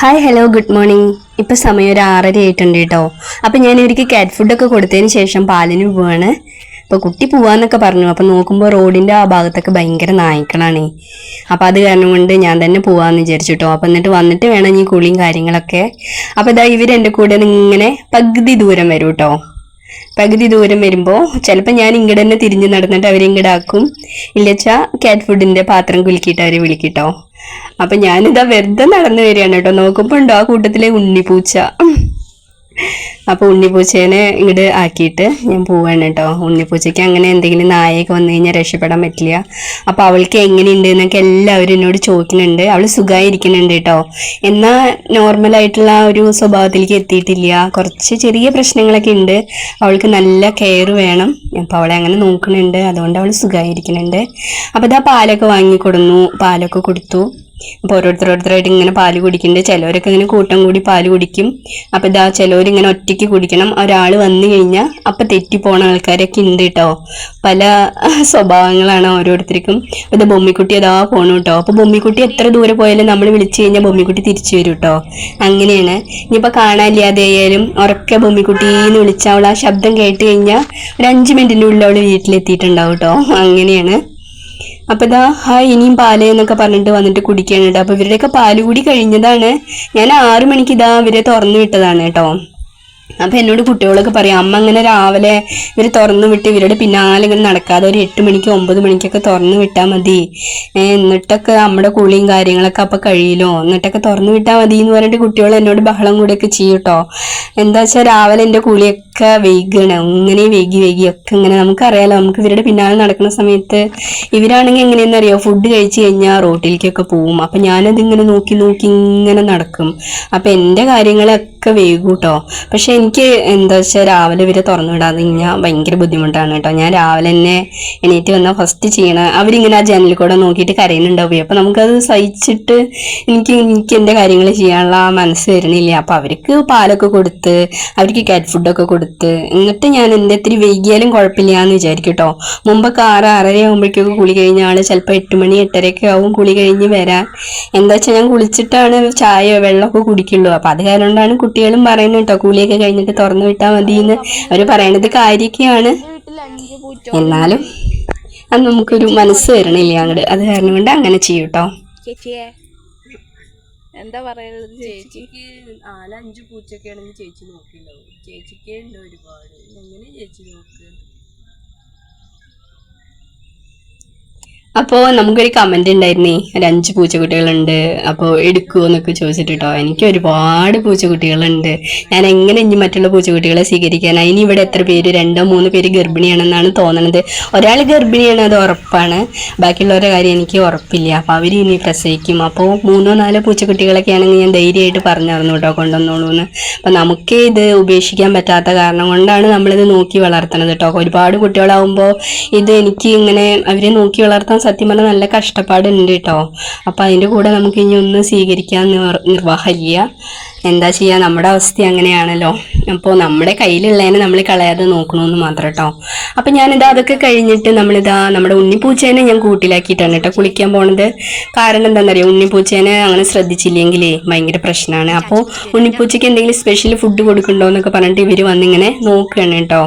Hi hello good morning ഇപ്പം സമയം ഒരു ആറര ആയിട്ടുണ്ട് കേട്ടോ. അപ്പം ഞാൻ ഇവർക്ക് കാറ്റ് ഫുഡൊക്കെ കൊടുത്തതിന് ശേഷം പാലിന് പോവാണ്. അപ്പോൾ കുട്ടി പോവാന്നൊക്കെ പറഞ്ഞു. അപ്പോൾ നോക്കുമ്പോൾ റോഡിന്റെ ആ ഭാഗത്തൊക്കെ ഭയങ്കര നായ്ക്കളാണേ. അപ്പം അത് കാരണം കൊണ്ട് ഞാൻ തന്നെ പോവാമെന്ന് വിചാരിച്ചു കേട്ടോ. അപ്പം എന്നിട്ട് വന്നിട്ട് വേണം ഈ കുളിയും കാര്യങ്ങളൊക്കെ. അപ്പോൾ ഇതാ ഇവർ എന്റെ കൂടെ ഇങ്ങനെ പകുതി ദൂരം വരും കേട്ടോ. പകുതി ദൂരം വരുമ്പോൾ ചിലപ്പോൾ ഞാൻ ഇങ്ങോട്ട് തന്നെ തിരിഞ്ഞ് നടന്നിട്ട് അവരെ ഇങ്ങോട്ട് ആക്കും. ഇല്ലച്ചാ കാറ്റ് ഫുഡിന്റെ പാത്രം കുലുക്കിയിട്ട് അവർ വിളിക്കിട്ടോ അപ്പൊ ഞാനിതാ വെറുതെ നടന്നു വരികയാണ് കേട്ടോ. നോക്കുമ്പോ ഉണ്ടോ ആ കൂട്ടത്തിലെ ഉണ്ണിപ്പൂച്ച അപ്പൊ ഉണ്ണിപ്പൂച്ചേനെ ഇങ്ങോട്ട് ആക്കിയിട്ട് ഞാൻ പോവാണ് കേട്ടോ. ഉണ്ണിപ്പൂച്ചയ്ക്ക് അങ്ങനെ എന്തെങ്കിലും നായയൊക്കെ വന്നു കഴിഞ്ഞാൽ രക്ഷപ്പെടാൻ പറ്റില്ല. അപ്പൊ അവൾക്ക് എങ്ങനെയുണ്ട് എന്നൊക്കെ എല്ലാവരും എന്നോട് ചോദിക്കുന്നുണ്ട്. അവൾ സുഖമായിരിക്കുന്നുണ്ട് കേട്ടോ. എന്നാ നോർമൽ ആയിട്ടുള്ള ഒരു സ്വഭാവത്തിലേക്ക് എത്തിയിട്ടില്ല. കുറച്ച് ചെറിയ പ്രശ്നങ്ങളൊക്കെ ഉണ്ട്. അവൾക്ക് നല്ല കെയർ വേണം. അപ്പൊ അവളെ അങ്ങനെ നോക്കുന്നുണ്ട്. അതുകൊണ്ട് അവൾ സുഖമായിരിക്കുന്നുണ്ട് അപ്പൊ ഇതാ പാലൊക്കെ വാങ്ങിക്കൊടുന്നു. പാലൊക്കെ കൊടുത്തു. അപ്പോൾ ഓരോരുത്തരോരുത്തരായിട്ട് ഇങ്ങനെ പാൽ കുടിക്കുന്നുണ്ട് ചിലവരൊക്കെ ഇങ്ങനെ കൂട്ടം കൂടി പാൽ കുടിക്കും. അപ്പോൾ ഇതാ ചിലവർ ഇങ്ങനെ ഒറ്റയ്ക്ക് കുടിക്കണം. ഒരാൾ വന്നു കഴിഞ്ഞാൽ അപ്പോൾ തെറ്റിപ്പോണ ആൾക്കാരൊക്കെ ഉണ്ട് കേട്ടോ പല സ്വഭാവങ്ങളാണ് ഓരോരുത്തർക്കും. ഇത് ബൊമ്മിക്കുട്ടി അതാ പോണു കേട്ടോ അപ്പോൾ ബൊമ്മിക്കുട്ടി എത്ര ദൂരെ പോയാലും നമ്മൾ വിളിച്ചു കഴിഞ്ഞാൽ ബൊമ്മിക്കുട്ടി തിരിച്ചു വരും കേട്ടോ അങ്ങനെയാണ്. ഇനിയിപ്പോൾ കാണാനില്ലാതെ ആയാലും ഉറക്കെ ബൊമ്മിക്കുട്ടീന്ന് വിളിച്ചാൽ അവൾ ആ ശബ്ദം കേട്ട് കഴിഞ്ഞാൽ ഒരു അഞ്ച് മിനിറ്റിന്റെ ഉള്ളിൽ അവൾ വീട്ടിലെത്തിയിട്ടുണ്ടാവും കേട്ടോ അങ്ങനെയാണ്. അപ്പൊ ഇതാ ഹായ് ഇനിയും പാൽ എന്നൊക്കെ പറഞ്ഞിട്ട് വന്നിട്ട് കുടിക്കാനുണ്ട് അപ്പൊ ഇവരുടെയൊക്കെ പാൽ കൂടി കഴിഞ്ഞതാണ്. ഞാൻ ആറു മണിക്ക് ഇതാ ഇവരെ തുറന്നു വിട്ടതാണ് കേട്ടോ. അപ്പൊ എന്നോട് കുട്ടികളൊക്കെ പറയും അമ്മ അങ്ങനെ രാവിലെ ഇവർ തുറന്നു വിട്ട് ഇവരുടെ പിന്നാലെ ഇങ്ങനെ നടക്കാതെ ഒരു എട്ട് മണിക്ക് ഒമ്പത് മണിക്കൊക്കെ തുറന്നു വിട്ടാൽ മതി. എന്നിട്ടൊക്കെ നമ്മുടെ കുളിയും കാര്യങ്ങളൊക്കെ അപ്പൊ കഴിയില്ലോ. എന്നിട്ടൊക്കെ തുറന്നു വിട്ടാൽ മതി എന്ന് പറഞ്ഞിട്ട് കുട്ടികൾ എന്നോട് ബഹളം കൂടെയൊക്കെ ചെയ്യും കേട്ടോ. എന്താ വെച്ചാൽ രാവിലെ എന്റെ കുളിയൊക്കെ വൈകണം. അങ്ങനെ വൈകി വൈകി ഒക്കെ ഇങ്ങനെ നമുക്കറിയാലോ. നമുക്ക് ഇവരുടെ പിന്നാലെ നടക്കുന്ന സമയത്ത് ഇവരാണെങ്കിൽ എങ്ങനെയെന്ന് അറിയോ ഫുഡ് കഴിച്ചു കഴിഞ്ഞാൽ റോട്ടിലേക്കൊക്കെ പോവും. അപ്പം ഞാനത് ഇങ്ങനെ നോക്കി നോക്കി ഇങ്ങനെ നടക്കും. അപ്പം എന്റെ കാര്യങ്ങളൊക്കെ വൈകും കേട്ടോ പക്ഷെ എനിക്ക് എന്താ വെച്ചാൽ രാവിലെ ഇവരെ തുറന്നു വിടാതെ കഴിഞ്ഞാൽ ഭയങ്കര ബുദ്ധിമുട്ടാണ് കേട്ടോ ഞാൻ രാവിലെ തന്നെ എണീറ്റ് വന്നാൽ ഫസ്റ്റ് ചെയ്യണം അവരിങ്ങനെ ആ ജനലിൽ കൂടെ നോക്കിയിട്ട് കരയുന്നുണ്ടാവും അപ്പം നമുക്കത് സഹിച്ചിട്ട് എനിക്ക് എനിക്ക് എന്റെ കാര്യങ്ങൾ ചെയ്യാനുള്ള മനസ്സ് വരുന്നില്ല. അപ്പം അവർക്ക് പാലൊക്കെ കൊടുത്ത് അവർക്ക് കാറ്റ് ഫുഡൊക്കെ കൊടുത്ത് എന്നിട്ട് ഞാൻ ഇത്തിരി വൈകിയാലും കുഴപ്പമില്ല എന്ന് വിചാരിക്കും കേട്ടോ മുമ്പൊക്കെ ആറ് ആറര ആകുമ്പോഴേക്കൊക്കെ കുളി കഴിഞ്ഞ ആൾ ചിലപ്പോൾ എട്ട് മണി എട്ടരയൊക്കെ ആവും കുളി കഴിഞ്ഞ് വരാൻ. എന്താ വെച്ചാൽ ഞാൻ കുളിച്ചിട്ടാണ് ചായയോ വെള്ളമൊക്കെ കുടിക്കുള്ളൂ. അപ്പോൾ അത് കാരണം കൊണ്ടാണ് കുട്ടികളും പറയുന്നത് കേട്ടോ കുളിയൊക്കെ കഴിഞ്ഞിട്ട് തുറന്നു വിട്ടാൽ മതി എന്ന് അവർ പറയണത് കാര്യമൊക്കെയാണ് എന്നാലും അത് നമുക്കൊരു മനസ്സ് വരണില്ല അങ്ങോട്ട് അത് കാരണം കൊണ്ട് അങ്ങനെ ചെയ്യൂട്ടോ. എന്താ പറയുന്നത് ചേച്ചി? ചേച്ചിക്ക് നാലഞ്ച് പൂച്ചൊക്കെ ആണെങ്കിൽ ചേച്ചി നോക്കിയിട്ടുണ്ടാവും. ചേച്ചിക്കേ ഉണ്ട് ഒരുപാട്. എങ്ങനെ ചേച്ചി നോക്ക്? അപ്പോൾ നമുക്കൊരു കമന്റ് ഉണ്ടായിരുന്നേ ഒരു അഞ്ച് പൂച്ചക്കുട്ടികളുണ്ട് അപ്പോൾ എടുക്കുമോ എന്നൊക്കെ ചോദിച്ചിട്ട് എനിക്ക് ഒരുപാട് പൂച്ചക്കുട്ടികളുണ്ട്. ഞാൻ എങ്ങനെ ഇനി മറ്റുള്ള പൂച്ചക്കുട്ടികളെ സ്വീകരിക്കാനാ? ഇനി ഇവിടെ എത്ര പേര്? രണ്ടോ മൂന്നോ പേര് ഗർഭിണിയാണെന്നാണ് തോന്നണത്. ഒരാൾ ഗർഭിണിയാണ് അത് ഉറപ്പാണ്. ബാക്കിയുള്ളവരുടെ കാര്യം എനിക്ക് ഉറപ്പില്ല. അപ്പോൾ അവർ ഇനി പ്രസവിക്കും. അപ്പോൾ മൂന്നോ നാലോ പൂച്ചക്കുട്ടികളൊക്കെ ആണെങ്കിൽ ഞാൻ ധൈര്യമായിട്ട് പറഞ്ഞിരുന്നു കേട്ടോ കൊണ്ടുവന്നോളൂ എന്ന് അപ്പൊ നമുക്ക് ഇത് ഉപേക്ഷിക്കാൻ പറ്റാത്ത കാരണം കൊണ്ടാണ് നമ്മളിത് നോക്കി വളർത്തണത് കേട്ടോ. ഒരുപാട് കുട്ടികളാവുമ്പോൾ ഇത് എനിക്ക് ഇങ്ങനെ അവരെ നോക്കി വളർത്താൻ സത്യം പറഞ്ഞാൽ നല്ല കഷ്ടപ്പാടുണ്ട് കേട്ടോ അപ്പം അതിന്റെ കൂടെ നമുക്ക് ഇനി ഒന്ന് സ്വീകരിക്കാൻ നിർ- നിർവാഹമില്ല എന്താ ചെയ്യുക നമ്മുടെ അവസ്ഥ അങ്ങനെയാണല്ലോ. അപ്പോൾ നമ്മുടെ കയ്യിലുള്ളതിനെ നമ്മൾ കളയാതെ നോക്കണമെന്ന് മാത്രം കേട്ടോ അപ്പം ഞാനിതാ അതൊക്കെ കഴിഞ്ഞിട്ട് നമ്മളിതാ നമ്മുടെ ഉണ്ണിപ്പൂച്ചേനെ ഞാൻ കൂട്ടിലാക്കിയിട്ടാണ് കേട്ടോ കുളിക്കാൻ പോണത്. കാരണം എന്താണെന്നറിയാം ഉണ്ണിപ്പൂച്ചേനെ അങ്ങനെ ശ്രദ്ധിച്ചില്ലെങ്കിൽ ഭയങ്കര പ്രശ്നമാണ് അപ്പോൾ ഉണ്ണിപ്പൂച്ചയ്ക്ക് എന്തെങ്കിലും സ്പെഷ്യൽ ഫുഡ് കൊടുക്കണ്ടോ എന്നൊക്കെ പറഞ്ഞിട്ട് ഇവർ വന്നിങ്ങനെ നോക്കുകയാണ് കേട്ടോ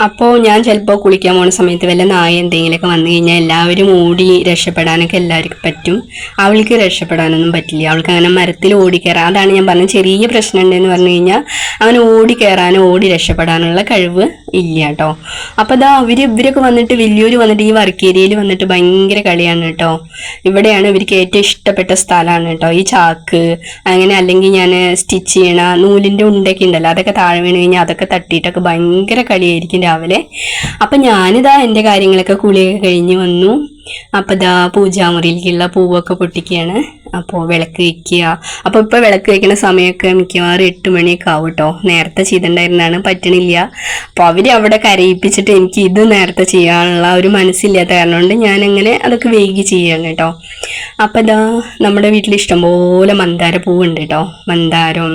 അപ്പോൾ ഞാൻ ചിലപ്പോൾ കുളിക്കാൻ പോകുന്ന സമയത്ത് വല്ല നായ എന്തെങ്കിലുമൊക്കെ വന്നു കഴിഞ്ഞാൽ എല്ലാവരും ഓടി രക്ഷപ്പെടാനൊക്കെ എല്ലാവർക്കും പറ്റും. അവൾക്ക് രക്ഷപ്പെടാനൊന്നും പറ്റില്ല. അവൾക്ക് അങ്ങനെ മരത്തിൽ ഓടി കയറാം അതാണ് ഞാൻ പറഞ്ഞ ചെറിയ പ്രശ്നം ഉണ്ടെന്ന് പറഞ്ഞു കഴിഞ്ഞാൽ അവന് ഓടി കയറാനോ ഓടി രക്ഷപ്പെടാനുള്ള കഴിവ് ഇല്ല കേട്ടോ അപ്പോൾ അതാ അവർ ഇവരൊക്കെ വന്നിട്ട് വലിയൊരു വന്നിട്ട് ഈ വർക്ക് ഏരിയയിൽ വന്നിട്ട് ഭയങ്കര കളിയാണ് കേട്ടോ ഇവിടെയാണ് ഇവർക്ക് ഏറ്റവും ഇഷ്ടപ്പെട്ട സ്ഥലമാണ് കേട്ടോ ഈ ചാക്ക് അങ്ങനെ അല്ലെങ്കിൽ ഞാൻ സ്റ്റിച്ച് ചെയ്യണ നൂലിന്റെ ഉണ്ടൊക്കെ ഉണ്ടല്ലോ അതൊക്കെ താഴെ വീണ് കഴിഞ്ഞാൽ അതൊക്കെ തട്ടിയിട്ടൊക്കെ ഭയങ്കര കളിയായിരിക്കും രാവിലെ. അപ്പം ഞാനിതാ എന്റെ കാര്യങ്ങളൊക്കെ കുളിയൊക്കെ കഴിഞ്ഞ് വന്നു. അപ്പം ഇതാ പൂജാമുറിയിലേക്കുള്ള പൂവൊക്കെ പൊട്ടിക്കുകയാണ്. അപ്പോൾ വിളക്ക് വയ്ക്കുക. അപ്പോൾ ഇപ്പോൾ വിളക്ക് വയ്ക്കുന്ന സമയമൊക്കെ മിക്കവാറും എട്ട് മണിയൊക്കെ ആവും കേട്ടോ. നേരത്തെ ചെയ്തിട്ടുണ്ടായിരുന്നാണ് പറ്റണില്ല. അപ്പോൾ അവർ അവിടെ കരയിപ്പിച്ചിട്ട് എനിക്ക് ഇത് നേരത്തെ ചെയ്യാനുള്ള ഒരു മനസ്സില്ലാത്ത കാരണം കൊണ്ട് ഞാനങ്ങനെ അതൊക്കെ വൈകി ചെയ്യാണ് കേട്ടോ. അപ്പോൾ ഇതാ നമ്മുടെ വീട്ടിൽ ഇഷ്ടംപോലെ മന്ദാര പൂവുണ്ട് കേട്ടോ. മന്ദാരം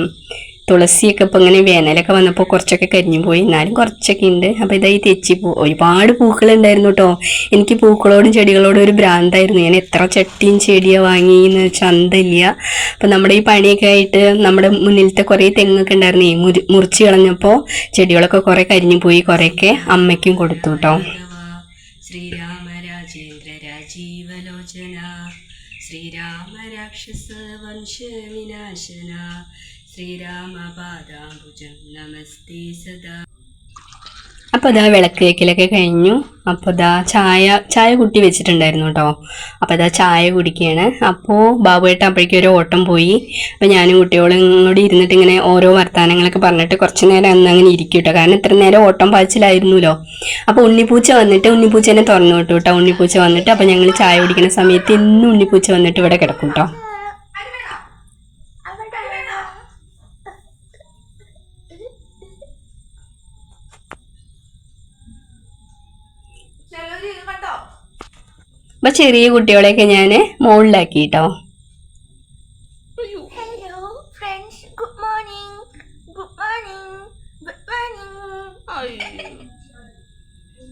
തുളസിയൊക്കെ ഇപ്പം ഇങ്ങനെ വേനലൊക്കെ വന്നപ്പോൾ കുറച്ചൊക്കെ കരിഞ്ഞു പോയി. എന്നാലും കുറച്ചൊക്കെ ഉണ്ട്. അപ്പോൾ ഇതായി തെച്ചി പൂ. ഒരുപാട് പൂക്കളുണ്ടായിരുന്നു കേട്ടോ എനിക്ക് പൂക്കളോടും ചെടികളോടും ഒരു ഭ്രാന്തായിരുന്നു. ഞാൻ എത്ര ചട്ടിയും ചെടിയാണ് വാങ്ങിയെന്ന് വെച്ചാൽ അന്തല്ല അപ്പം നമ്മുടെ ഈ പണിയൊക്കെ ആയിട്ട് നമ്മുടെ മുന്നിലത്തെ കുറേ തെങ്ങൊക്കെ ഉണ്ടായിരുന്നേ മുറി മുറിച്ച് കളഞ്ഞപ്പോൾ ചെടികളൊക്കെ കുറേ കരിഞ്ഞു പോയി. കുറേയൊക്കെ അമ്മയ്ക്കും കൊടുത്തു കേട്ടോ ശ്രീരാമ രാജേന്ദ്ര പാദാംബുജം നമസ്തേ സദാ. അപ്പോൾ അതാ വിളക്ക് വെക്കലൊക്കെ കഴിഞ്ഞു. അപ്പോൾ അതാ ചായ ചായ കുട്ടി വെച്ചിട്ടുണ്ടായിരുന്നു കേട്ടോ അപ്പോൾ അതാ ചായ കുടിക്കുകയാണ് ബാബു ബാബുവേട്ട അപ്പോഴേക്കും ഒരു ഓട്ടം പോയി. അപ്പോൾ ഞാനും കുട്ടികളും കൂടി ഇരുന്നിട്ട് ഇങ്ങനെ ഓരോ വർത്തമാനങ്ങളൊക്കെ പറഞ്ഞിട്ട് കുറച്ച് നേരം അന്ന് അങ്ങനെ ഇരിക്കും കേട്ടോ കാരണം ഇത്ര നേരം ഓട്ടം പാച്ചിലായിരുന്നല്ലോ അപ്പോൾ ഉണ്ണിപ്പൂച്ച വന്നിട്ട് ഉണ്ണിപ്പൂച്ചനെ തുറന്നു വിട്ടു കേട്ടോ ഉണ്ണിപ്പൂച്ച വന്നിട്ട് അപ്പോൾ ഞങ്ങൾ ചായ കുടിക്കുന്ന സമയത്ത് ഇന്നും ഉണ്ണിപ്പൂച്ച വന്നിട്ട് ഇവിടെ കിടക്കും കേട്ടോ ഇപ്പൊ ചെറിയ കുട്ടികളെയൊക്കെ ഞാൻ മുകളിലാക്കി കേട്ടോ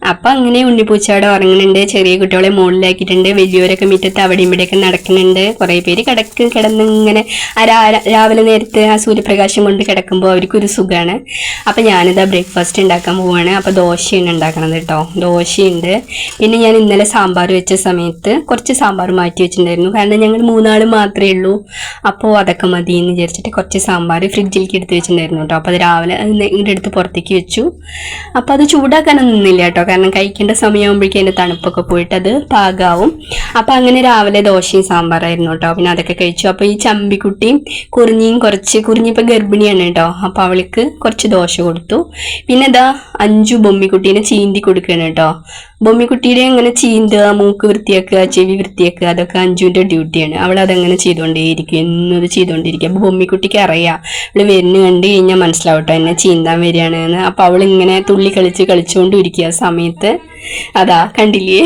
അപ്പൊ ഉണ്ണിപ്പൂച്ചയുടെ ഉറങ്ങുന്നുണ്ട്. ചെറിയ കുട്ടികളെ മുകളിലാക്കിയിട്ടുണ്ട് വലിയവരൊക്കെ മുറ്റത്ത് അവിടെയും ഇവിടെയൊക്കെ നടക്കുന്നുണ്ട്. കുറേ പേര് കിടക്ക് കിടന്ന് ഇങ്ങനെ രാവിലെ നേരത്തെ ആ സൂര്യപ്രകാശം കൊണ്ട് കിടക്കുമ്പോൾ അവർക്കൊരു സുഖമാണ് അപ്പം ഞാനിതാ ബ്രേക്ക്ഫാസ്റ്റ് ഉണ്ടാക്കാൻ പോവാണ്. അപ്പോൾ ദോശയാണ് ഉണ്ടാക്കണത് കേട്ടോ ദോശയുണ്ട്. പിന്നെ ഞാൻ ഇന്നലെ സാമ്പാർ വെച്ച സമയത്ത് കുറച്ച് സാമ്പാർ മാറ്റി വെച്ചിട്ടുണ്ടായിരുന്നു. കാരണം ഞങ്ങൾ മൂന്നാൾ മാത്രമേ ഉള്ളൂ. അപ്പോൾ അതൊക്കെ മതി എന്ന് വിചാരിച്ചിട്ട് കുറച്ച് സാമ്പാർ ഫ്രിഡ്ജിലേക്ക് എടുത്ത് വെച്ചിട്ടുണ്ടായിരുന്നു കേട്ടോ അപ്പോൾ അത് രാവിലെ ഇങ്ങോട്ട് എടുത്ത് പുറത്തേക്ക് വെച്ചു. അപ്പോൾ അത് ചൂടാക്കാനൊന്നും നിന്നില്ല കേട്ടോ കാരണം കഴിക്കേണ്ട സമയമാകുമ്പോഴേക്കും അതിന്റെ തണുപ്പൊക്കെ പോയിട്ട് അത് പാകാവും. അപ്പോൾ അങ്ങനെ രാവിലെ ദോശയും സാമ്പാറായിരുന്നു കേട്ടോ. പിന്നെ അതൊക്കെ കഴിച്ചു. അപ്പോൾ ഈ ചമ്പിക്കുട്ടിയും കുറിഞ്ഞിയും കുറച്ച് കുറിഞ്ഞി ഇപ്പോൾ ഗർഭിണിയാണ് കേട്ടോ. അപ്പോൾ അവൾക്ക് കുറച്ച് ദോശ കൊടുത്തു. പിന്നെ ഇതാ അഞ്ചു ബൊമ്മിക്കുട്ടീനെ ചീന്തി കൊടുക്കുകയാണ് കേട്ടോ. ബൊമ്മിക്കുട്ടിയുടെ അങ്ങനെ ചീന്തുക മൂക്ക് വൃത്തിയാക്കുക ചെവി വൃത്തിയാക്കുക അതൊക്കെ അഞ്ചുവിന്റെ ഡ്യൂട്ടിയാണ്. അവൾ അതങ്ങനെ ചെയ്തുകൊണ്ടേയിരിക്കും. എന്നും അത് ചെയ്തുകൊണ്ടിരിക്കും അപ്പോൾ ബൊമ്മിക്കുട്ടിക്ക് അറിയാം. അവൾ വരുന്ന കണ്ടു കഴിഞ്ഞാൽ മനസ്സിലാവട്ടോ എന്നെ ചീന്താൻ വരികയാണ് അപ്പോൾ അവളിങ്ങനെ തുള്ളി കളിച്ച് കളിച്ചുകൊണ്ടിരിക്കുക സമയത്ത്. അതാ കണ്ടില്ലേ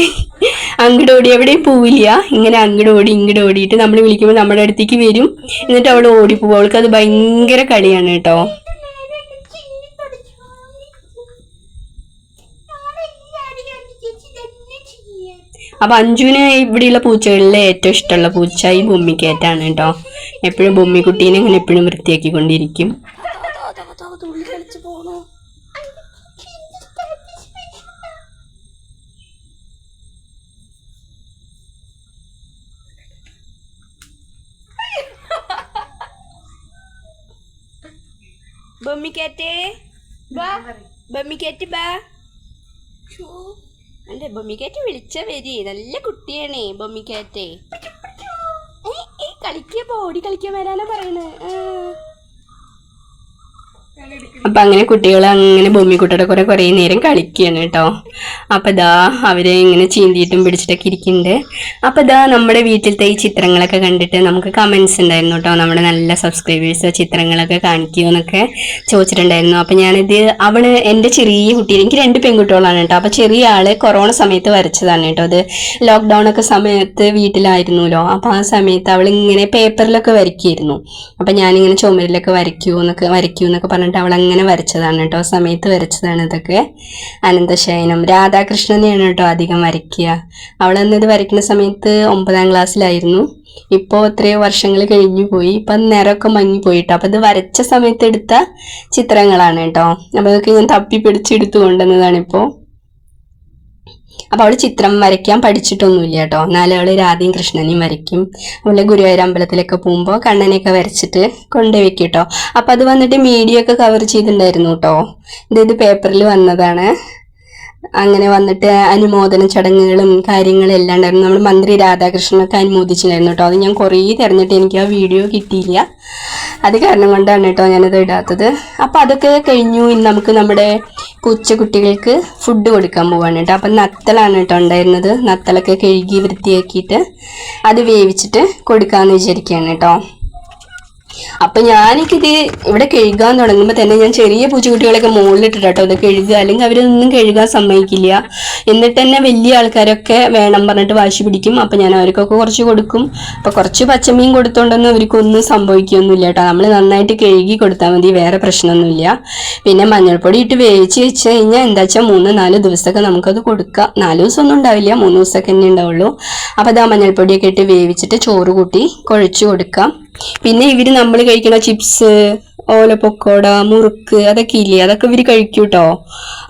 അങ്ങോട്ട് എവിടെ എവിടെയും പോവില്ല ഇങ്ങനെ അങ്ങോട്ട് ഓടി ഇങ്ങോട്ട് ഓടിയിട്ട് നമ്മൾ വിളിക്കുമ്പോൾ നമ്മുടെ അടുത്തേക്ക് വരും എന്നിട്ട് അവൾ ഓടിപ്പോവും അവൾക്ക് അത് ഭയങ്കര കളിയാണ് കേട്ടോ അപ്പൊ അഞ്ജുവിന് ഇവിടെയുള്ള പൂച്ചകളിലെ ഏറ്റവും ഇഷ്ടമുള്ള പൂച്ച ഈ ബൊമ്മിക്കേറ്റാണ് കേട്ടോ എപ്പോഴും ബൊമ്മിക്കുട്ടീനെ ഇങ്ങനെ എപ്പോഴും വൃത്തിയാക്കിക്കൊണ്ടിരിക്കും ബൊമ്മിക്കാറ്റേ ബാ ബൊമ്മിക്കാറ്റ് ബാ അന്റെ ബൊമ്മിക്കാറ്റ് വിളിച്ച വരി. നല്ല കുട്ടിയാണേ ബൊമ്മിക്കാറ്റേ ഏ, ഏ, കളിക്കുക ഓടി കളിക്കാൻ വരാനാ പറയണേ. അപ്പൊ അങ്ങനെ കുട്ടികൾ അങ്ങനെ ബൊമ്മിക്കുട്ടിയുടെ കുറെ കുറേ നേരം കളിക്കുകയാണ് കേട്ടോ. അപ്പം ഇതാ അവരെ ഇങ്ങനെ ചീന്തിയിട്ടും പിടിച്ചിട്ടൊക്കെ ഇരിക്കുന്നുണ്ട്. അപ്പം ഇതാ നമ്മുടെ വീട്ടിലത്തെ ഈ ചിത്രങ്ങളൊക്കെ കണ്ടിട്ട് നമുക്ക് കമൻസ് ഉണ്ടായിരുന്നു കേട്ടോ. നമ്മുടെ നല്ല സബ്സ്ക്രൈബേഴ്സ് ചിത്രങ്ങളൊക്കെ കാണിക്കുമോ എന്നൊക്കെ ചോദിച്ചിട്ടുണ്ടായിരുന്നു. അപ്പം ഞാനിത് അവൾ എന്റെ ചെറിയ കുട്ടി എനിക്ക് രണ്ട് പെൺകുട്ടികളാണ് കേട്ടോ. അപ്പം ചെറിയ ആൾ കൊറോണ സമയത്ത് വരച്ചതാണ് കേട്ടോ. അത് ലോക്ക്ഡൗൺ ഒക്കെ സമയത്ത് വീട്ടിലായിരുന്നല്ലോ. അപ്പം ആ സമയത്ത് അവൾ ഇങ്ങനെ പേപ്പറിലൊക്കെ വരയ്ക്കുമായിരുന്നു അപ്പം ഞാനിങ്ങനെ ചുമരിലൊക്കെ വരയ്ക്കൂ എന്നൊക്കെ വരയ്ക്കൂ എന്നൊക്കെ പറഞ്ഞിട്ട് അവൾ അങ്ങനെ വരച്ചതാണ് കേട്ടോ. സമയത്ത് വരച്ചതാണ് ഇതൊക്കെ. അനന്തശയനം. രാധാകൃഷ്ണനെയാണ് കേട്ടോ അധികം വരയ്ക്കുക. അവളന്ന് ഇത് വരയ്ക്കുന്ന സമയത്ത് ഒമ്പതാം ക്ലാസ്സിലായിരുന്നു. ഇപ്പോൾ എത്രയോ വർഷങ്ങൾ കഴിഞ്ഞു പോയി. ഇപ്പം നിറമൊക്കെ മങ്ങിപ്പോയിട്ടോ അപ്പം ഇത് വരച്ച സമയത്ത് എടുത്ത ചിത്രങ്ങളാണ് കേട്ടോ. അപ്പോൾ അതൊക്കെ ഞാൻ തപ്പി പിടിച്ചെടുത്തു കൊണ്ടുവന്നതാണ് ഇപ്പോൾ അപ്പോൾ അവൾ ചിത്രം വരയ്ക്കാൻ പഠിച്ചിട്ടൊന്നുമില്ല കേട്ടോ. എന്നാലും അവൾ രാധയും കൃഷ്ണനെയും വരയ്ക്കും. അവളെ ഗുരുവായൂർ അമ്പലത്തിലൊക്കെ പോകുമ്പോൾ കണ്ണനെയൊക്കെ വരച്ചിട്ട് കൊണ്ടുപോയി വെക്കും കേട്ടോ. അപ്പം അത് വന്നിട്ട് മീഡിയ ഒക്കെ കവർ ചെയ്തിട്ടുണ്ടായിരുന്നു കേട്ടോ. ഇത് പേപ്പറിൽ വന്നതാണ്. അങ്ങനെ വന്നിട്ട് അനുമോദന ചടങ്ങുകളും കാര്യങ്ങളും എല്ലാം ഉണ്ടായിരുന്നു. നമ്മൾ മന്ത്രി രാധാകൃഷ്ണനൊക്കെ അനുമോദിച്ചിട്ടുണ്ടായിരുന്നു കേട്ടോ. അത് ഞാൻ കുറേ തിരഞ്ഞിട്ട് എനിക്ക് ആ വീഡിയോ കിട്ടിയില്ല. അത് കാരണം കൊണ്ടാണ് കേട്ടോ ഞാനത് ഇടാത്തത്. അപ്പം അതൊക്കെ കഴിഞ്ഞു. ഇനി നമുക്ക് നമ്മുടെ കൊച്ചുകുട്ടികൾക്ക് ഫുഡ് കൊടുക്കാൻ പോവാണ് കേട്ടോ. അപ്പം നത്തലാണ് കേട്ടോ ഉണ്ടായിരുന്നത്. നത്തലൊക്കെ കഴുകി വൃത്തിയാക്കിയിട്ട് അത് വേവിച്ചിട്ട് കൊടുക്കാമെന്ന് വിചാരിക്കുകയാണ് കേട്ടോ. അപ്പൊ ഞാനിക്കിത് ഇവിടെ കഴുകാൻ തുടങ്ങുമ്പോൾ തന്നെ ഞാൻ ചെറിയ പൂച്ചക്കുട്ടികളൊക്കെ മുകളിലിട്ടിട്ട് കേട്ടോ അത് കഴുകുക. അല്ലെങ്കിൽ അവരൊന്നും കഴുകാൻ സമ്മതിക്കില്ല. എന്നിട്ട് തന്നെ വലിയ ആൾക്കാരൊക്കെ വേണം പറഞ്ഞിട്ട് വാശി പിടിക്കും. അപ്പൊ ഞാൻ അവർക്കൊക്കെ കുറച്ച് കൊടുക്കും. അപ്പൊ കുറച്ച് പച്ചമീൻ കൊടുത്തോണ്ടൊന്നും അവർക്കൊന്നും സംഭവിക്കൊന്നുമില്ല കേട്ടോ നമ്മൾ നന്നായിട്ട് കഴുകി കൊടുത്താൽ മതി. വേറെ പ്രശ്നമൊന്നുമില്ല. പിന്നെ മഞ്ഞൾപ്പൊടി ഇട്ട് വേവിച്ച് വെച്ച് കഴിഞ്ഞാൽ എന്താ വെച്ചാൽ മൂന്ന് നാല് ദിവസമൊക്കെ നമുക്കത് കൊടുക്കാം. നാല് ദിവസം ഒന്നും ഉണ്ടാവില്ല. മൂന്ന് ദിവസമൊക്കെ തന്നെ ഉണ്ടാവുള്ളൂ. അപ്പോൾ അത് ആ മഞ്ഞൾപ്പൊടിയൊക്കെ ഇട്ട് വേവിച്ചിട്ട് ചോറ് കൂട്ടി കുഴച്ച് കൊടുക്കാം. പിന്നെ ഇവർ നമ്മൾ കഴിക്കുന്ന ചിപ്സ് ഓല പൊക്കോട മുറുക്ക് അതൊക്കെ ഇല്ലേ? അതൊക്കെ ഇവർ കഴിക്കും കേട്ടോ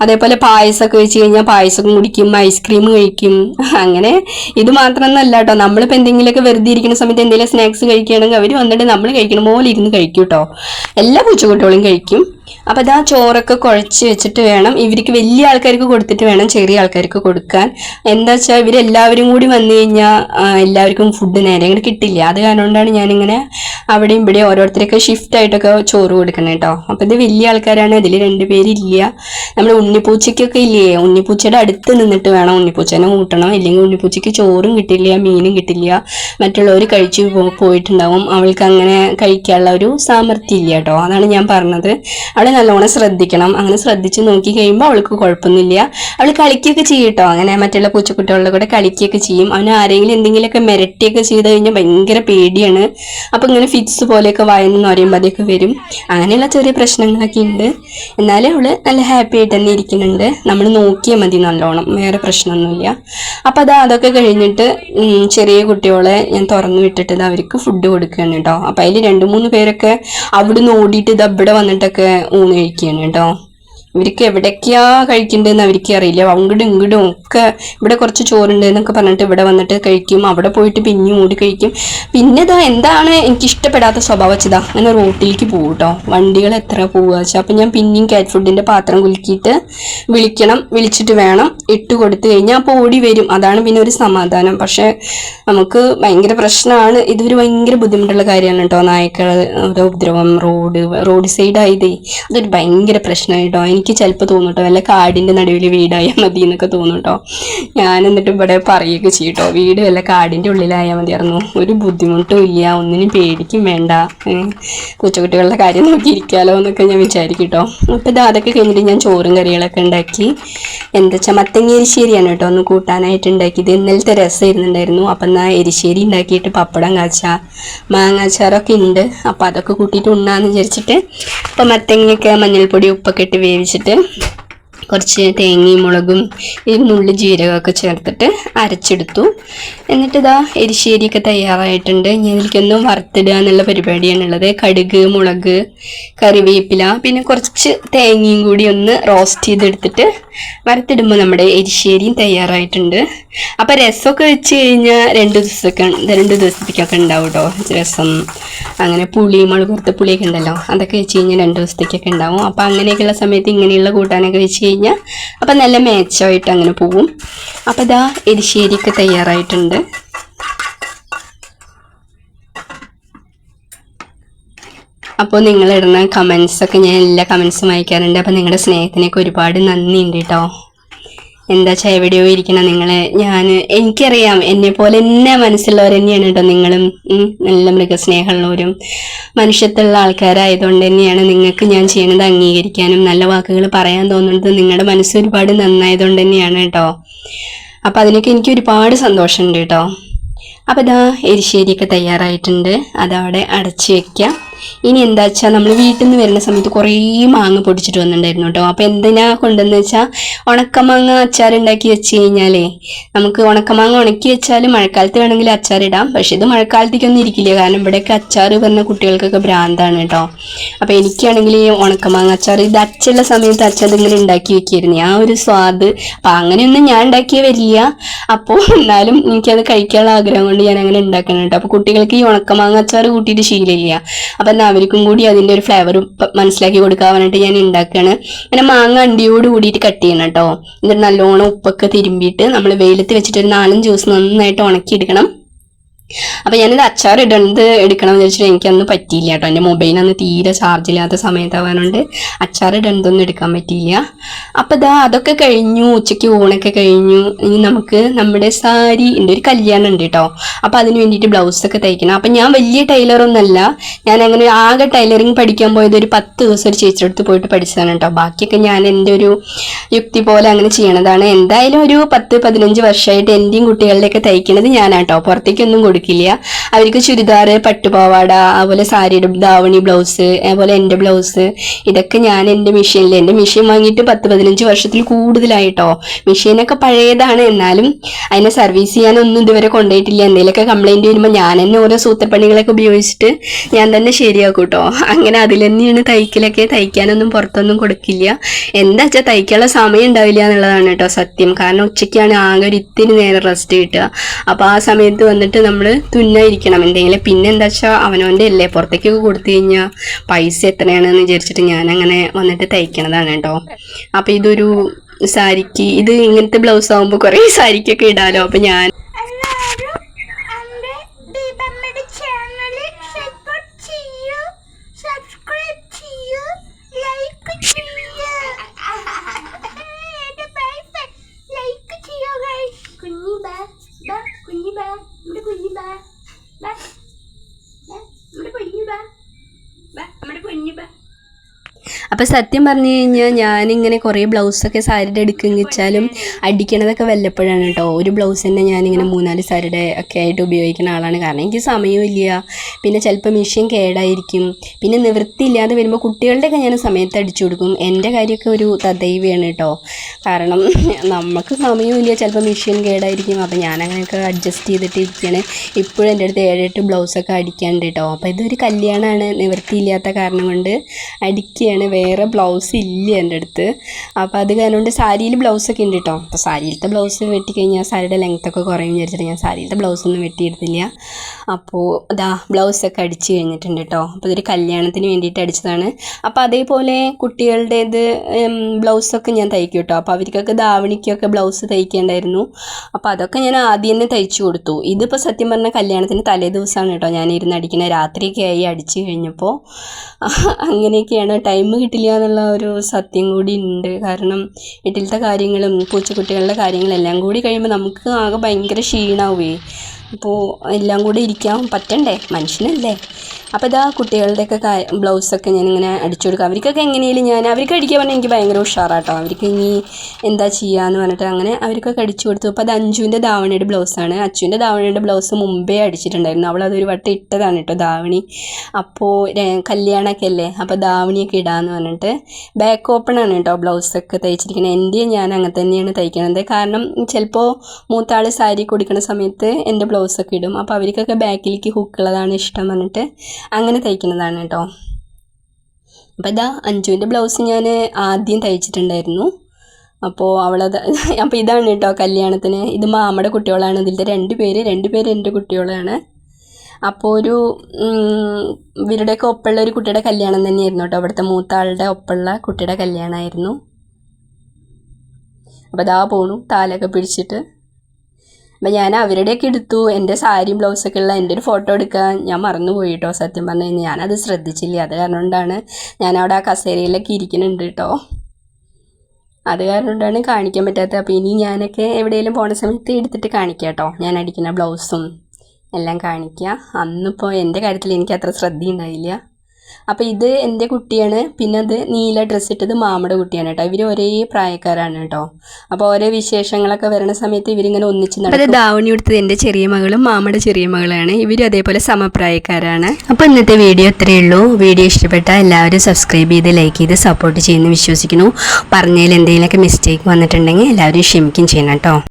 അതേപോലെ പായസമൊക്കെ വെച്ച് കഴിഞ്ഞാൽ പായസം കുടിക്കും ഐസ്ക്രീം കഴിക്കും. അങ്ങനെ ഇത് മാത്രമൊന്നല്ല കേട്ടോ നമ്മളിപ്പോൾ എന്തെങ്കിലുമൊക്കെ വെറുതെ ഇരിക്കുന്ന സമയത്ത് എന്തെങ്കിലും സ്നാക്സ് കഴിക്കുകയാണെങ്കിൽ അവർ വന്നിട്ട് നമ്മൾ കഴിക്കണ പോലെ ഇരുന്ന് കഴിക്കും കേട്ടോ എല്ലാ പൂച്ചക്കുട്ടികളും കഴിക്കും. അപ്പം ആ ചോറൊക്കെ കുഴച്ച് വെച്ചിട്ട് വേണം. ഇവർക്ക് വലിയ ആൾക്കാർക്ക് കൊടുത്തിട്ട് വേണം ചെറിയ ആൾക്കാർക്ക് കൊടുക്കാൻ. എന്താ വെച്ചാൽ ഇവരെല്ലാവരും കൂടി വന്നു കഴിഞ്ഞാൽ എല്ലാവർക്കും ഫുഡ് നേരെ ഇങ്ങനെ കിട്ടില്ല. അത് കാരണം കൊണ്ടാണ് ഞാനിങ്ങനെ അവിടെയും ഇവിടെ ഓരോരുത്തരൊക്കെ ഷിഫ്റ്റ് ആയിട്ടൊക്കെ ചോറ് കൊടുക്കണം കേട്ടോ അപ്പം ഇത് വലിയ ആൾക്കാരാണ്. ഇതിൽ രണ്ടുപേരില്ല നമ്മൾ ഉണ്ണിപ്പൂച്ചയ്ക്കൊക്കെ ഇല്ലേ? ഉണ്ണിപ്പൂച്ചയുടെ അടുത്ത് നിന്നിട്ട് വേണം ഉണ്ണിപ്പൂച്ചനെ കൂട്ടണം. ഇല്ലെങ്കിൽ ഉണ്ണിപ്പൂച്ചയ്ക്ക് ചോറും കിട്ടില്ല മീനും കിട്ടില്ല. മറ്റുള്ളവർ കഴിച്ചു പോയിട്ടുണ്ടാവും. അവൾക്ക് അങ്ങനെ കഴിക്കാനുള്ള ഒരു സാമർഥ്യം ഇല്ല കേട്ടോ അതാണ് ഞാൻ പറഞ്ഞത്. അവളെ നല്ലോണം ശ്രദ്ധിക്കണം. അങ്ങനെ ശ്രദ്ധിച്ച് നോക്കി കഴിയുമ്പോൾ അവൾക്ക് കുഴപ്പമൊന്നുമില്ല. അവൾ കളിക്കുകയൊക്കെ ചെയ്യും കേട്ടോ അങ്ങനെ മറ്റുള്ള പൂച്ചക്കുട്ടികളുടെ കൂടെ കളിക്കുകയൊക്കെ ചെയ്യും. അവന് ആരെങ്കിലും എന്തെങ്കിലുമൊക്കെ മിരട്ടിയൊക്കെ ചെയ്ത് കഴിഞ്ഞാൽ ഭയങ്കര പേടിയാണ്. അപ്പം ഇങ്ങനെ ഫിറ്റ്സ് പോലെയൊക്കെ വായന്ന് പറയുമ്പോൾ അതൊക്കെ വരും. അങ്ങനെയുള്ള ചെറിയ പ്രശ്നങ്ങളൊക്കെ ഉണ്ട്. എന്നാലും അവൾ നല്ല ഹാപ്പി ആയിട്ട് തന്നെ ഇരിക്കുന്നുണ്ട്. നമ്മൾ നോക്കിയാൽ മതി നല്ലോണം. വേറെ പ്രശ്നമൊന്നുമില്ല. അപ്പം അത് അതൊക്കെ കഴിഞ്ഞിട്ട് ചെറിയ കുട്ടികളെ ഞാൻ തുറന്നു വിട്ടിട്ട് അവർക്ക് ഫുഡ് കൊടുക്കുകയാണ് കേട്ടോ. അപ്പം അതിൽ രണ്ട് മൂന്ന് പേരൊക്കെ അവിടുന്ന് ഓടിയിട്ട് ഇത് ഇവിടെ വന്നിട്ടൊക്കെ ഊണ് കഴിക്കുകയാണ് കേട്ടോ. ഇവർക്ക് എവിടേക്കാ കഴിക്കണ്ടെന്ന് അവർക്ക് അറിയില്ല. അങ്ങോട്ടും ഇങ്ങോട്ടും ഒക്കെ ഇവിടെ കുറച്ച് ചോറുണ്ട് എന്നൊക്കെ പറഞ്ഞിട്ട് ഇവിടെ വന്നിട്ട് കഴിക്കും. അവിടെ പോയിട്ട് പിന്നെ ഓടി കഴിക്കും. പിന്നെ ഇതാ എന്താണ് എനിക്ക് ഇഷ്ടപ്പെടാത്ത സ്വഭാവം വെച്ചതാ? അങ്ങനെ റോട്ടിലേക്ക് പോകും കേട്ടോ വണ്ടികൾ എത്ര പോവുക വെച്ചാൽ അപ്പം ഞാൻ പിന്നെയും കാറ്റ് ഫുഡിന്റെ പാത്രം കുലുക്കിയിട്ട് വിളിക്കണം. വിളിച്ചിട്ട് വേണം ഇട്ട് കൊടുത്തു കഴിഞ്ഞാൽ അപ്പോൾ ഓടി വരും. അതാണ് പിന്നെ ഒരു സമാധാനം. പക്ഷേ നമുക്ക് ഭയങ്കര പ്രശ്നമാണ്. ഇതൊരു ഭയങ്കര ബുദ്ധിമുട്ടുള്ള കാര്യമാണ് കേട്ടോ നായ്ക്കൾ ഒരു ഉപദ്രവം റോഡ് റോഡ് സൈഡ് ആയതേ. അതൊരു ഭയങ്കര പ്രശ്നമാണ് കേട്ടോ എനിക്ക് ചിലപ്പോൾ തോന്നും കേട്ടോ വല്ല കാടിന്റെ നടുവിൽ വീടായാൽ മതി എന്നൊക്കെ തോന്നും കേട്ടോ ഞാൻ എന്നിട്ട് ഇവിടെ പറയുകയൊക്കെ ചെയ്യും കേട്ടോ വീട് വല്ല കാടിന്റെ ഉള്ളിലായാൽ മതിയായിരുന്നു. ഒരു ബുദ്ധിമുട്ടും ഇല്ല ഒന്നിനും പേടിക്കും വേണ്ട. കൊച്ചുകുട്ടികളുടെ കാര്യം നോക്കി ഇരിക്കാലോ എന്നൊക്കെ ഞാൻ വിചാരിക്കും കേട്ടോ അപ്പോൾ ഇത് അതൊക്കെ കഴിഞ്ഞിട്ട് ഞാൻ ചോറും കറികളൊക്കെ ഉണ്ടാക്കി. എന്താ വെച്ചാൽ മത്തങ്ങ എരിശ്ശേരിയാണ് കേട്ടോ ഒന്ന് കൂട്ടാനായിട്ട് ഉണ്ടാക്കിയത്. ഇന്നലത്തെ രസം ഇരുന്നുണ്ടായിരുന്നു അപ്പം എന്നാൽ എരിശ്ശേരി ഉണ്ടാക്കിയിട്ട് പപ്പടം കാച്ച മാങ്ങാച്ചാറൊക്കെ ഉണ്ട്. അപ്പോൾ അതൊക്കെ കൂട്ടിയിട്ട് ഉണ്ണാന്ന് വിചാരിച്ചിട്ട് അപ്പോൾ മത്തങ്ങയൊക്കെ മഞ്ഞൾപ്പൊടി ഉപ്പൊക്കെ ഇട്ട് വേവിച്ചിട്ട് കുറച്ച് തേങ്ങയും മുളകും ഈ നുള്ളി ജീരകമൊക്കെ ചേർത്തിട്ട് അരച്ചെടുത്തു. എന്നിട്ട് ഇതാ എരിശ്ശേരിയൊക്കെ തയ്യാറായിട്ടുണ്ട്. ഇനി അതിലേക്കൊന്നും വറുത്തിടുക എന്നുള്ള പരിപാടിയാണുള്ളത് കടുക് മുളക് കറിവേപ്പില പിന്നെ കുറച്ച് തേങ്ങയും കൂടി ഒന്ന് റോസ്റ്റ് ചെയ്തെടുത്തിട്ട് വറുത്തിടുമ്പോൾ നമ്മുടെ എരിശ്ശേരിയും തയ്യാറായിട്ടുണ്ട്. അപ്പോൾ രസമൊക്കെ വെച്ച് കഴിഞ്ഞാൽ രണ്ട് ദിവസമൊക്കെ രണ്ട് ദിവസത്തേക്കൊക്കെ ഉണ്ടാവും കേട്ടോ രസം. അങ്ങനെ പുളി മുളക് വറുത്ത പുളിയൊക്കെ ഉണ്ടല്ലോ അതൊക്കെ വെച്ച് കഴിഞ്ഞാൽ രണ്ട് ദിവസത്തേക്കൊക്കെ ഉണ്ടാവും. അപ്പോൾ അങ്ങനെയൊക്കെയുള്ള സമയത്ത് ഇങ്ങനെയുള്ള കൂട്ടാനൊക്കെ വെച്ച് കഴിഞ്ഞാൽ അപ്പം നല്ല മേച്ചമായിട്ട് അങ്ങനെ പോവും. അപ്പോൾ ഇതാ എരിശ്ശേരിക്ക് തയ്യാറായിട്ടുണ്ട്. അപ്പോൾ നിങ്ങളിടുന്ന കമൻസൊക്കെ ഞാൻ എല്ലാ കമൻസും വായിക്കാറുണ്ട്. അപ്പോൾ നിങ്ങളുടെ സ്നേഹത്തിനൊക്കെ ഒരുപാട് നന്ദിയുണ്ട് കേട്ടോ. എന്താ വെച്ചാൽ എവിടെയോ ഇരിക്കണം നിങ്ങൾ? ഞാൻ എനിക്കറിയാം എന്നെ പോലെ എന്നെ മനസ്സിലുള്ളവർ തന്നെയാണ് കേട്ടോ നിങ്ങളും. നല്ല മൃഗസ്നേഹമുള്ളവരും മനുഷ്യത്തുള്ള ആൾക്കാരായതുകൊണ്ട് തന്നെയാണ് നിങ്ങൾക്ക് ഞാൻ ചെയ്യുന്നത് അംഗീകരിക്കാനും നല്ല വാക്കുകൾ പറയാൻ തോന്നുന്നത് നിങ്ങളുടെ മനസ്സ് ഒരുപാട് നന്നായതുകൊണ്ട് തന്നെയാണ് കേട്ടോ അപ്പം അതിനൊക്കെ എനിക്ക് ഒരുപാട് സന്തോഷമുണ്ട് കേട്ടോ അപ്പം ഇതാ എരിശ്ശേരിയൊക്കെ തയ്യാറായിട്ടുണ്ട്. അതവിടെ അടച്ചു വെക്കാം. ഇനി എന്താ വെച്ചാൽ നമ്മൾ വീട്ടിൽ നിന്ന് വരുന്ന സമയത്ത് കുറേ മാങ്ങ പൊടിച്ചിട്ട് വന്നിട്ടുണ്ടായിരുന്നു കേട്ടോ. അപ്പോൾ എന്തിനാ കൊണ്ടെന്ന് വെച്ചാൽ ഉണക്കമാങ്ങ അച്ചാർ ഉണ്ടാക്കി വെച്ച് കഴിഞ്ഞാലേ നമുക്ക് ഉണക്കമാങ്ങ ഉണക്കി വെച്ചാൽ മഴക്കാലത്ത് വേണമെങ്കിൽ അച്ചാർ ഇടാം. പക്ഷേ ഇത് മഴക്കാലത്തേക്കൊന്നും ഇരിക്കില്ല. കാരണം ഇവിടെയൊക്കെ അച്ചാർ പറഞ്ഞ കുട്ടികൾക്കൊക്കെ ഭ്രാന്താണ് കേട്ടോ. അപ്പോൾ എനിക്കാണെങ്കിൽ ഈ ഉണക്കമാങ്ങ അച്ചാർ ഇത് അച്ചുള്ള സമയത്ത് അച്ഛൻ ഇതിങ്ങനെ ഉണ്ടാക്കി വെക്കായിരുന്നു. ആ ഒരു സ്വാദ്. അപ്പം അങ്ങനെയൊന്നും ഞാൻ ഉണ്ടാക്കിയ വരില്ല. അപ്പോൾ എന്നാലും എനിക്കത് കഴിക്കാനുള്ള ആഗ്രഹം കൊണ്ട് ഞാൻ അങ്ങനെ ഉണ്ടാക്കണം കേട്ടോ അപ്പോൾ കുട്ടികൾക്ക് ഈ ഉണക്കമാങ്ങ അച്ചാർ കൂട്ടിയിട്ട് ശീലമില്ല. അപ്പം എന്നാൽ അവർക്കും കൂടി അതിന്റെ ഒരു ഫ്ലേവർ മനസ്സിലാക്കി കൊടുക്കാൻ വേണ്ടിയിട്ട് ഞാൻ ഉണ്ടാക്കുകയാണ് അങ്ങനെ മാങ്ങ അണ്ടിയോട് കൂടിയിട്ട് കട്ട് ചെയ്യണം കേട്ടോ എന്നിട്ട് നല്ലോണം ഉപ്പൊക്കെ തിരുമ്പിയിട്ട് നമ്മൾ വെയിലത്ത് വെച്ചിട്ട് ഒരു നാലഞ്ച് ദിവസം നന്നായിട്ട് ഉണക്കിയെടുക്കണം. അപ്പോൾ ഞാനിത് അച്ചാർ ഇടുന്നത് എടുക്കണം എന്ന് വെച്ചിട്ട് എനിക്കന്ന് പറ്റിയില്ല കേട്ടോ. എന്റെ മൊബൈൽ അന്ന് തീരെ ചാർജ് ഇല്ലാത്ത സമയത്താവാനുണ്ട് അച്ചാർ ഇടുന്നതൊന്നും എടുക്കാൻ പറ്റിയില്ല. അപ്പം ഇതാ അതൊക്കെ കഴിഞ്ഞു ഉച്ചയ്ക്ക് ഊണൊക്കെ കഴിഞ്ഞു. ഇനി നമുക്ക് നമ്മുടെ സാരി ഉണ്ട് ഒരു കല്യാണം ഉണ്ട് കേട്ടോ. അപ്പം അതിന് വേണ്ടിയിട്ട് ബ്ലൗസൊക്കെ തയ്ക്കണം. അപ്പം ഞാൻ വലിയ ടൈലറൊന്നുമല്ല ഞാൻ അങ്ങനെ ആകെ ടൈലറിങ് പഠിക്കാൻ പോയത് ഒരു പത്ത് ദിവസം ഒരു ചേച്ചിയുടെ അടുത്ത് പോയിട്ട് പഠിച്ചതാണ് കേട്ടോ. ബാക്കിയൊക്കെ ഞാൻ എന്റെ ഒരു യുക്തി പോലെ അങ്ങനെ ചെയ്യണതാണ്. എന്തായാലും ഒരു പത്ത് പതിനഞ്ച് വർഷമായിട്ട് എന്റെയും കുട്ടികളുടെയൊക്കെ തയ്ക്കണത് ഞാനാട്ടോ പുറത്തേക്കൊന്നും കൊടുക്കില്ല. അവർക്ക് ചുരിദാർ പട്ടുപാവാട അതുപോലെ സാരിയുടെ ധാവണി ബ്ലൗസ് അതുപോലെ എന്റെ ബ്ലൗസ് ഇതൊക്കെ ഞാൻ എന്റെ മെഷീനിൽ എന്റെ മെഷീൻ വാങ്ങിയിട്ട് പത്ത് പതിനഞ്ച് വർഷത്തിൽ കൂടുതലായിട്ടോ. മെഷീനൊക്കെ പഴയതാണ്. എന്നാലും അതിനെ സർവീസ് ചെയ്യാനൊന്നും ഇതുവരെ കൊണ്ടുപോയിട്ടില്ല. എന്തെങ്കിലുമൊക്കെ കംപ്ലൈന്റ് വരുമ്പോൾ ഞാൻ തന്നെ ഓരോ സൂത്രപ്പണികളൊക്കെ ഉപയോഗിച്ചിട്ട് ഞാൻ തന്നെ ശരിയാക്കും കേട്ടോ അങ്ങനെ അതിൽ തന്നെയാണ് തയ്ക്കലൊക്കെ. തയ്ക്കാനൊന്നും പുറത്തൊന്നും കൊടുക്കില്ല. എന്താ വെച്ചാൽ തയ്ക്കാനുള്ള സമയം ഉണ്ടാവില്ല എന്നുള്ളതാണ് കേട്ടോ സത്യം. കാരണം ഉച്ചയ്ക്കാണ് ആകെ ഒരു ഇത്തിരി നേരം റെസ്റ്റ് കിട്ടുക. അപ്പോൾ ആ സമയത്ത് വന്നിട്ട് നമ്മൾ തുന്നായിരിക്കണം. എന്തെങ്കിലും പിന്നെ എന്താ വെച്ചാൽ അവനവന്റെ അല്ലേ പുറത്തേക്കൊക്കെ കൊടുത്തു കഴിഞ്ഞാൽ പൈസ എത്രയാണെന്ന് വിചാരിച്ചിട്ട് ഞാൻ അങ്ങനെ വന്നിട്ട് തയ്ക്കണതാണ് കേട്ടോ. അപ്പോൾ ഇതൊരു സാരിക്ക് ഇത് ഇങ്ങനത്തെ ബ്ലൗസ് ആകുമ്പോൾ കുറേ സാരിക്കൊക്കെ ഇടാലോ. അപ്പോൾ ഞാൻ അപ്പോൾ സത്യം പറഞ്ഞു കഴിഞ്ഞാൽ ഞാനിങ്ങനെ കുറേ ബ്ലൗസൊക്കെ സാരിയുടെ എടുക്കുന്ന വെച്ചാലും അടിക്കണതൊക്കെ വല്ലപ്പോഴാണ് കേട്ടോ ഒരു ബ്ലൗസ് തന്നെ ഞാനിങ്ങനെ മൂന്നാൽ സാരിയുടെ ഒക്കെ ആയിട്ട് ഉപയോഗിക്കുന്ന ആളാണ്. കാരണം എനിക്ക് സമയമില്ല പിന്നെ ചിലപ്പോൾ മെഷീൻ കേടായിരിക്കും. പിന്നെ നിവൃത്തിയില്ലാതെ വരുമ്പോൾ കുട്ടികളുടെയൊക്കെ ഞാൻ സമയത്ത് അടിച്ചു കൊടുക്കും. എന്റെ കാര്യമൊക്കെ ഒരു തദൈവയാണ് കേട്ടോ കാരണം നമുക്ക് സമയമില്ല ചിലപ്പോൾ മെഷീൻ കേടായിരിക്കും. അപ്പോൾ ഞാൻ അങ്ങനെയൊക്കെ അഡ്ജസ്റ്റ് ചെയ്തിട്ട് ഇരിക്കുകയാണ് ഇപ്പോഴും എന്റെ അടുത്ത് ഏഴെട്ട് ബ്ലൗസൊക്കെ അടിക്കാണ്ട് കേട്ടോ അപ്പോൾ ഇതൊരു കല്യാണമാണ് നിവൃത്തിയില്ലാത്ത കാരണം കൊണ്ട് അടിക്കുകയാണ് വേറെ ബ്ലൗസ് ഇല്ല എന്റെ അടുത്ത്. അപ്പോൾ അത് കാരണം കൊണ്ട് സാരിയിൽ ബ്ലൗസൊക്കെ ഉണ്ട് കേട്ടോ അപ്പോൾ സാരിയിലത്തെ ബ്ലൗസ് വെട്ടിക്കഴിഞ്ഞാൽ സാരിയുടെ ലെങ്ത് ഒക്കെ കുറയും വിചാരിച്ചിട്ട് ഞാൻ സാരിയിലത്തെ ബ്ലൗസൊന്നും വെട്ടിയെടുത്തില്ല അപ്പോൾ ഇതാ ബ്ലൗസൊക്കെ അടിച്ച് കഴിഞ്ഞിട്ടുണ്ട് കേട്ടോ അപ്പോൾ ഇതൊരു കല്യാണത്തിന് വേണ്ടിയിട്ട് അടിച്ചതാണ്. അപ്പോൾ അതേപോലെ കുട്ടികളുടേത് ബ്ലൗസൊക്കെ ഞാൻ തയ്ക്കും കേട്ടോ അപ്പോൾ അവർക്കൊക്കെ ധാവണിക്കൊക്കെ ബ്ലൗസ് തയ്ക്കേണ്ടായിരുന്നു. അപ്പോൾ അതൊക്കെ ഞാൻ ആദ്യം തന്നെ തയ്ച്ചു കൊടുത്തു. ഇതിപ്പോൾ സത്യം പറഞ്ഞാൽ കല്യാണത്തിന് തലേ ദിവസമാണ് കേട്ടോ ഞാൻ ഇരുന്ന് അടിക്കുന്നത് രാത്രിയൊക്കെ ആയി അടിച്ചു കഴിഞ്ഞപ്പോൾ അങ്ങനെയൊക്കെയാണ് ടൈം കിട്ടില്ല എന്നുള്ള ഒരു സത്യം കൂടി ഉണ്ട്. കാരണം വീട്ടിലത്തെ കാര്യങ്ങളും പൂച്ചക്കുട്ടികളുടെ കാര്യങ്ങളെല്ലാം കൂടി കഴിയുമ്പോൾ നമുക്ക് ആകെ ഭയങ്കര ക്ഷീണമാവുകയെ അപ്പോൾ എല്ലാം കൂടി ഇരിക്കാൻ പറ്റണ്ടേ? മനുഷ്യനല്ലേ. അപ്പോൾ ഇതാ കുട്ടികളുടെയൊക്കെ കാ ബ്ലൗസൊക്കെ ഞാനിങ്ങനെ അടിച്ചു കൊടുക്കുക അവർക്കൊക്കെ എങ്ങനെയും ഞാൻ അവർക്ക് അടിക്കാൻ പറഞ്ഞാൽ എനിക്ക് ഭയങ്കര ഉഷാറാട്ടോ. അവർക്ക് ഇനി എന്താ ചെയ്യാന്ന് പറഞ്ഞിട്ട് അങ്ങനെ അവർക്കൊക്കെ അടിച്ചു കൊടുത്തു അപ്പോൾ അത് അഞ്ചുവിന്റെ ധാവണിയുടെ ബ്ലൗസാണ്. അച്ചുവിന്റെ ധാവണിയുടെ ബ്ലൗസ് മുമ്പേ അടിച്ചിട്ടുണ്ടായിരുന്നു. അവൾ അതൊരു വട്ടം ഇട്ടതാണ് കേട്ടോ ധാവണി അപ്പോൾ കല്യാണമൊക്കെ അല്ലേ? അപ്പോൾ ധാവണിയൊക്കെ ഇടാന്ന് പറഞ്ഞിട്ട് ബാക്ക് ഓപ്പൺ ആണ് കേട്ടോ ബ്ലൗസൊക്കെ തയ്ച്ചിരിക്കുന്നത്. എന്റെയും ഞാൻ അങ്ങനെ തന്നെയാണ് തയ്ക്കുന്നത് കാരണം ചിലപ്പോൾ മൂത്താൾ സാരി കൊടുക്കുന്ന സമയത്ത് എന്റെ ബ്ലൗസൊക്കെ ഇടും. അപ്പോൾ അവർക്കൊക്കെ ബാക്കിലേക്ക് ഹുക്കുള്ളതാണ് ഇഷ്ടം പറഞ്ഞിട്ട് അങ്ങനെ തയ്ക്കുന്നതാണ് കേട്ടോ. അപ്പോൾ ഇതാ അഞ്ജുവിന്റെ ബ്ലൗസ് ഞാൻ ആദ്യം തയ്ച്ചിട്ടുണ്ടായിരുന്നു. അപ്പോൾ അവളത് അപ്പോൾ ഇതാണ് കേട്ടോ കല്യാണത്തിന്. ഇത് മാമയുടെ കുട്ടികളാണ്. ഇതിന്റെ രണ്ട് പേര് രണ്ട് പേര് എന്റെ കുട്ടികളാണ്. അപ്പോൾ ഒരു ഇവരുടെയൊക്കെ ഒപ്പമുള്ള ഒരു കുട്ടിയുടെ കല്യാണം തന്നെയായിരുന്നു കേട്ടോ. അവിടുത്തെ മൂത്ത ആളുടെ ഒപ്പമുള്ള കുട്ടിയുടെ കല്യാണമായിരുന്നു. അപ്പോൾ ഇതാ പോണു. താലൊക്കെ പിടിച്ചിട്ട്. അപ്പം ഞാൻ അവരുടെയൊക്കെ എടുത്തു. എന്റെ സാരിയും ബ്ലൗസൊക്കെ ഉള്ള എന്റെ ഒരു ഫോട്ടോ എടുക്കാൻ. ഞാൻ മറന്നുപോയി കേട്ടോ സത്യം പറഞ്ഞു കഴിഞ്ഞാൽ ഞാനത് ശ്രദ്ധിച്ചില്ല. അത് കാരണം കൊണ്ടാണ് ഞാനവിടെ ആ കസേരയിലൊക്കെ ഇരിക്കുന്നുണ്ട് കേട്ടോ അത് കാരണം കൊണ്ടാണ് കാണിക്കാൻ പറ്റാത്തത്. അപ്പോൾ ഇനി ഞാനൊക്കെ എവിടെയെങ്കിലും പോണ സമയത്ത് എടുത്തിട്ട് കാണിക്കാം കേട്ടോ ഞാൻ അടിക്കുന്ന ബ്ലൗസും എല്ലാം കാണിക്കുക അന്നിപ്പോൾ എന്റെ കാര്യത്തിൽ എനിക്ക് അത്ര ശ്രദ്ധയുണ്ടായില്ല. അപ്പോൾ ഇത് എന്റെ കുട്ടിയാണ്. പിന്നെ അത് നീല ഡ്രസ്സ് ഇട്ടത് മാമയുടെ കുട്ടിയാണ് കേട്ടോ. ഇവർ ഒരേ പ്രായക്കാരാണ് കേട്ടോ. അപ്പോൾ ഓരോ വിശേഷങ്ങളൊക്കെ വരുന്ന സമയത്ത് ഇവരിങ്ങനെ ഒന്നിച്ച് നടക്കും. ദാവണി കൊടുത്തത് എന്റെ ചെറിയ മകളും മാമയുടെ ചെറിയ മകളാണ്. ഇവർ അതേപോലെ സമപ്രായക്കാരാണ്. അപ്പോൾ ഇന്നത്തെ വീഡിയോ ഇത്രയേ ഉള്ളൂ. വീഡിയോ ഇഷ്ടപ്പെട്ട എല്ലാവരും സബ്സ്ക്രൈബ് ചെയ്ത് ലൈക്ക് ചെയ്ത് സപ്പോർട്ട് ചെയ്യുന്നു വിശ്വസിക്കുന്നു. പറഞ്ഞതിൽ എന്തെങ്കിലുമൊക്കെ മിസ്റ്റേക്ക് വന്നിട്ടുണ്ടെങ്കിൽ എല്ലാവരും ക്ഷമിക്കും ചെയ്യണം കേട്ടോ.